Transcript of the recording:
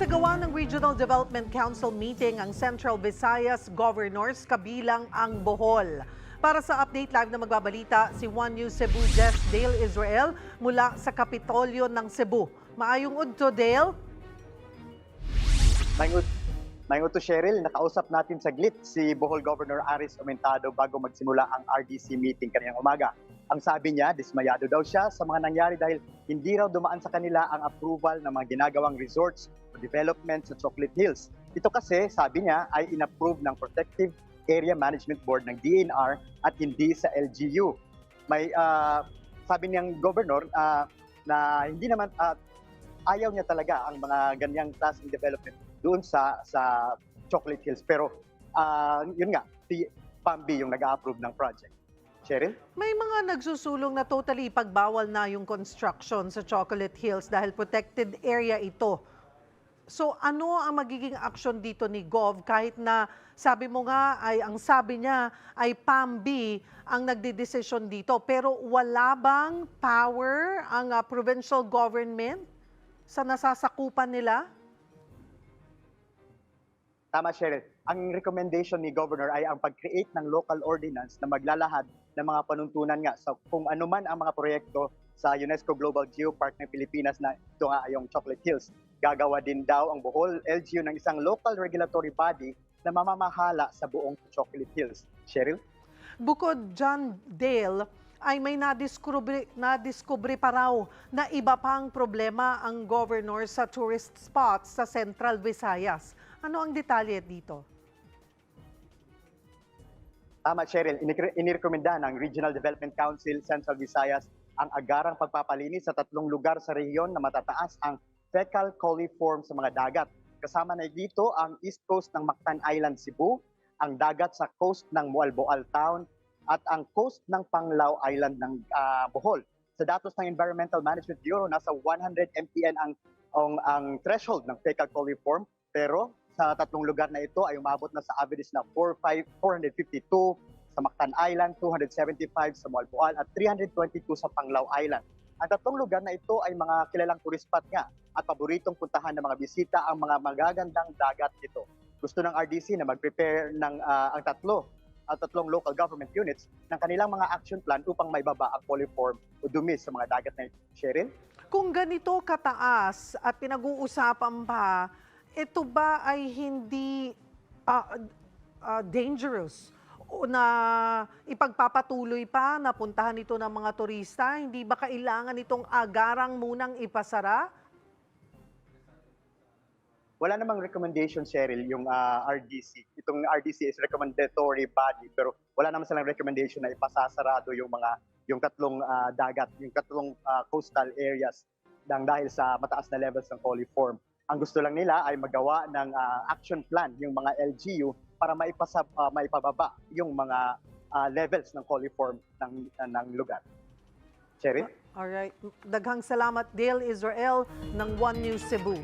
Nagsagawa ng Regional Development Council meeting ang Central Visayas Governors kabilang ang Bohol. Para sa update live na magbabalita, si One News Cebu Desk Dale Israel mula sa Kapitolyo ng Cebu. Maayong udto, Dale. Mayngot, mayngot to Cheryl, nakausap natin saglit si Bohol Governor Aris Aumentado bago magsimula ang RDC meeting kaniyang umaga. Ang sabi niya, dismayado daw siya sa mga nangyari dahil hindi raw dumaan sa kanila ang approval ng mga ginagawang resorts o development sa Chocolate Hills. Ito kasi, sabi niya, ay inapprove ng Protective Area Management Board ng DNR at hindi sa LGU. May ah, sabi niyang governor ah, na hindi naman ah, ayaw niya talaga ang mga ganyang klaseng development doon sa sa Chocolate Hills. Pero ah, yun nga, si Pambi yung nag-approve ng project. Cheryl? May mga nagsusulong na totally pagbawal na yung construction sa Chocolate Hills dahil protected area ito. So ano ang magiging action dito ni Gov kahit na sabi mo nga ay ang sabi niya ay PAMB ang nagdidesisyon dito pero wala bang power ang ah, provincial government sa nasasakupan nila? Tama, Cheryl. Ang recommendation ni Governor ay ang pag-create ng local ordinance na maglalahad ng mga panuntunan nga sa kung ano man ang mga proyekto sa UNESCO Global Geopark ng Pilipinas na ito nga ay Chocolate Hills. Gagawa din daw ang Bohol LGU ng isang local regulatory body na mamamahala sa buong Chocolate Hills. Cheryl? Bukod dyan, Dale, ay may nadiskubre, nadiskubre pa raw na iba pang problema ang governor sa tourist spots sa Central Visayas. Ano ang detalye dito? Tama, Cheryl. Inik- Inirekomenda ng Regional Development Council Central Visayas ang agarang pagpapalinis sa tatlong lugar sa rehiyon na matataas ang fecal coliform sa mga dagat. Kasama na dito ang east coast ng Mactan Island, Cebu, ang dagat sa coast ng Mualboal Town, at ang coast ng Panglao Island ng ah, Bohol. Sa datos ng Environmental Management Bureau, nasa 100 MPN ang, ang, ang threshold ng fecal coliform, pero sa tatlong lugar na ito ay umabot na sa average na 45 452 sa Mactan Island, 275 sa Malboal at 322 sa Panglao Island. Ang tatlong lugar na ito ay mga kilalang tourist spot nga at paboritong puntahan ng mga bisita ang mga magagandang dagat nito. Gusto ng RDC na mag-prepare ng ah, ang tatlo at tatlong local government units ng kanilang mga action plan upang maibaba ang coliform o dumi sa mga dagat na ito. Cheryl? Kung ganito kataas at pinag-uusapan pa, ito ba ay hindi ah, ah, dangerous o na ipagpapatuloy pa na puntahan ito ng mga turista? Hindi ba kailangan itong agarang munang ipasara? wala namang recommendation, Cheryl, yung ah, RDC. Itong RDC is recommendatory body, pero wala naman silang recommendation na ipasasarado yung mga yung tatlong ah, dagat, yung tatlong ah, coastal areas dahil sa mataas na levels ng coliform. Ang gusto lang nila ay magawa ng ah, action plan yung mga LGU para maipasa ah, maipababa yung mga ah, levels ng coliform ng ng lugar. Cheryl? Alright. Daghang salamat, Dale Israel ng One News Cebu.